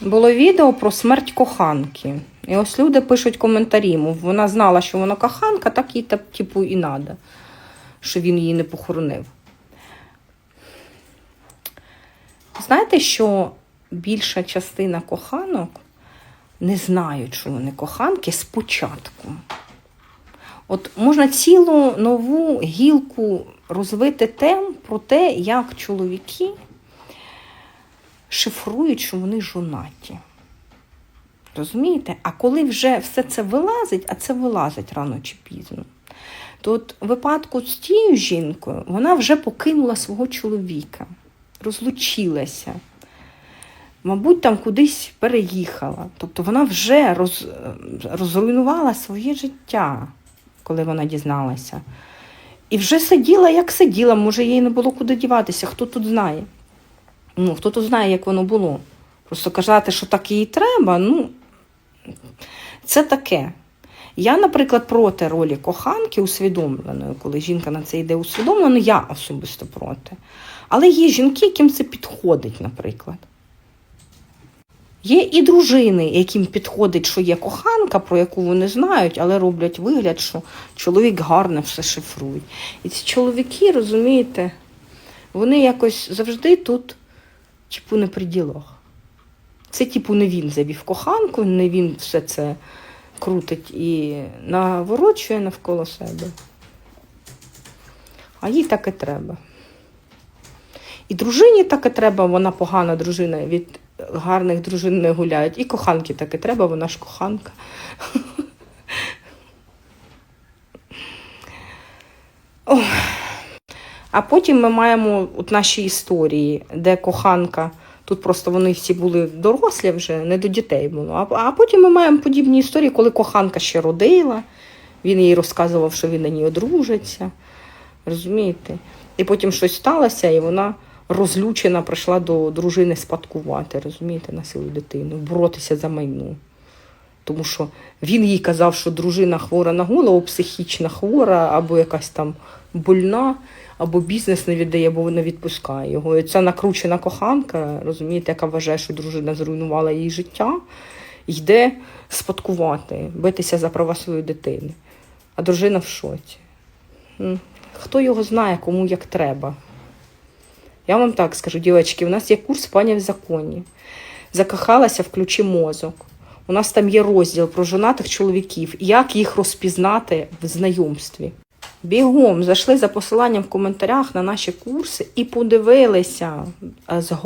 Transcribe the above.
було відео про смерть коханки. І ось люди пишуть коментарі. Мов вона знала, що вона коханка, так їй типу і надо, що він її не похоронив. Знаєте, що більша частина коханок не знають, що вони коханки спочатку. От можна цілу нову гілку розвити тем про те, як чоловіки шифрують, що вони жонаті. Розумієте? А коли вже все це вилазить, а це вилазить рано чи пізно, то от випадку з тією жінкою вона вже покинула свого чоловіка, розлучилася. Мабуть, там кудись переїхала. Тобто вона вже роз, розруйнувала своє життя, коли вона дізналася. І вже сиділа, як сиділа, може, їй не було куди діватися, хто тут знає. Ну, хто тут знає, як воно було. Просто казати, що так їй треба, ну, це таке. Я, наприклад, проти ролі коханки усвідомленої, коли жінка на це йде усвідомлено, я особисто проти. Але є жінки, яким це підходить, наприклад. Є і дружини, яким підходить, що є коханка, про яку вони знають, але роблять вигляд, що чоловік гарно все шифрує. І ці чоловіки, розумієте, вони якось завжди тут, типу, не при ділах. Це, типу, не він завів коханку, не він все це крутить і наворочує навколо себе. А їй так і треба. І дружині так і треба, вона погана дружина, від гарних дружин не гуляють. І коханки так і треба, вона ж коханка. Ох. А потім ми маємо от наші історії, де коханка, тут просто вони всі були дорослі вже, не до дітей було. А, потім ми маємо подібні історії, коли коханка ще родила, він їй розказував, що він на ній одружиться. Розумієте? І потім щось сталося, і вона розлючена прийшла до дружини спадкувати, розумієте, на свою дитину, боротися за майно. Тому що він їй казав, що дружина хвора на голову, психічна хвора, або якась там больна, або бізнес не віддає, бо не відпускає його. І ця накручена коханка, розумієте, яка вважає, що дружина зруйнувала її життя, йде спадкувати, битися за права своєї дитини. А дружина в шоці. Хто його знає, кому як треба. Я вам так скажу, дівчатки, у нас є курс пані в законі. Закохалася, включи мозок. У нас там є розділ про жонатих чоловіків, як їх розпізнати в знайомстві. Бігом зайшли за посиланням в коментарях на наші курси і подивилися е, з